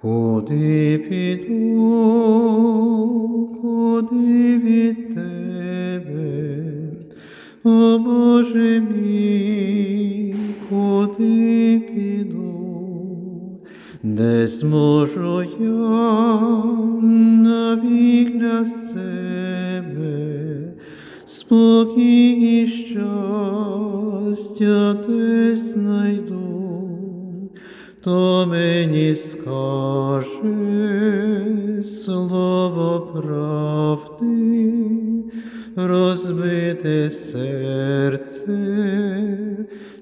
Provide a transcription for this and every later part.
Куди піду, куди від тебе, піду, де зможу себе, спокій і щастя де знайду то мені скаже слово правди, розбите серце,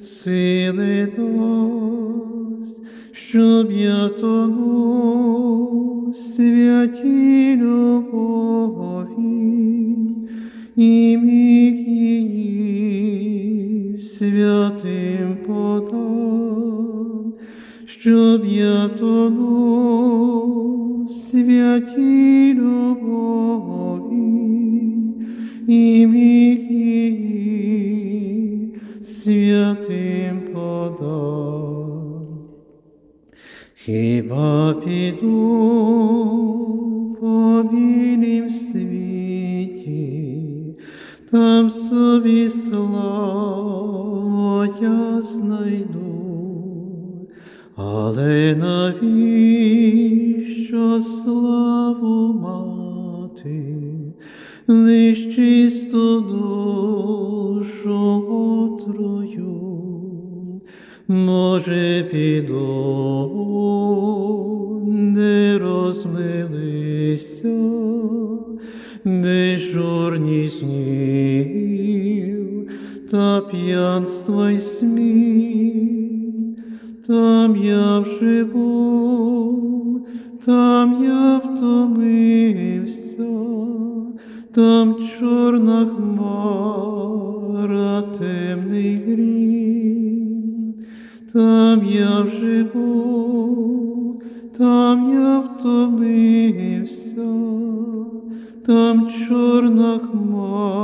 сили дасть, щоб я тону святі любові і міг її святим подам, щоб я тону святі любові і її святим подам. Хіба піду по вільнім світі, там собі славу я знайду, але навіщо славу мати, лиш чисту душу отрою, може піду, де розлилися безжурні снів та п'янства й сміх, там я вже був, там я втомився, там чорна хмара, темний грім, там я вже там я втомився, там чорна хмара,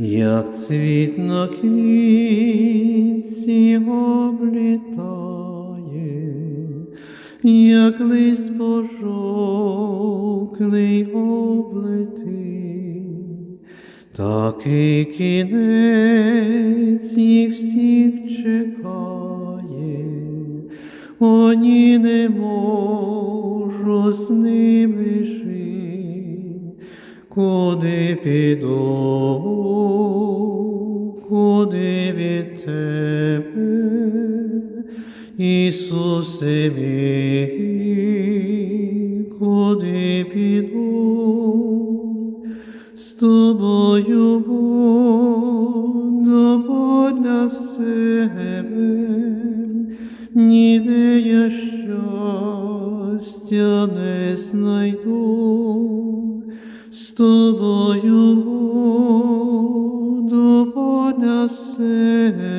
Як цвіт на квітці облітає, як лист пожовклий облетий, такий кінець їх всіх чекає, Оні не можу з ними жити, куди піду, куди від тебе, Ісусе мій, куди піду, з тобою буду для себе, ніде я щастя не знайду, з тобою буду для себе,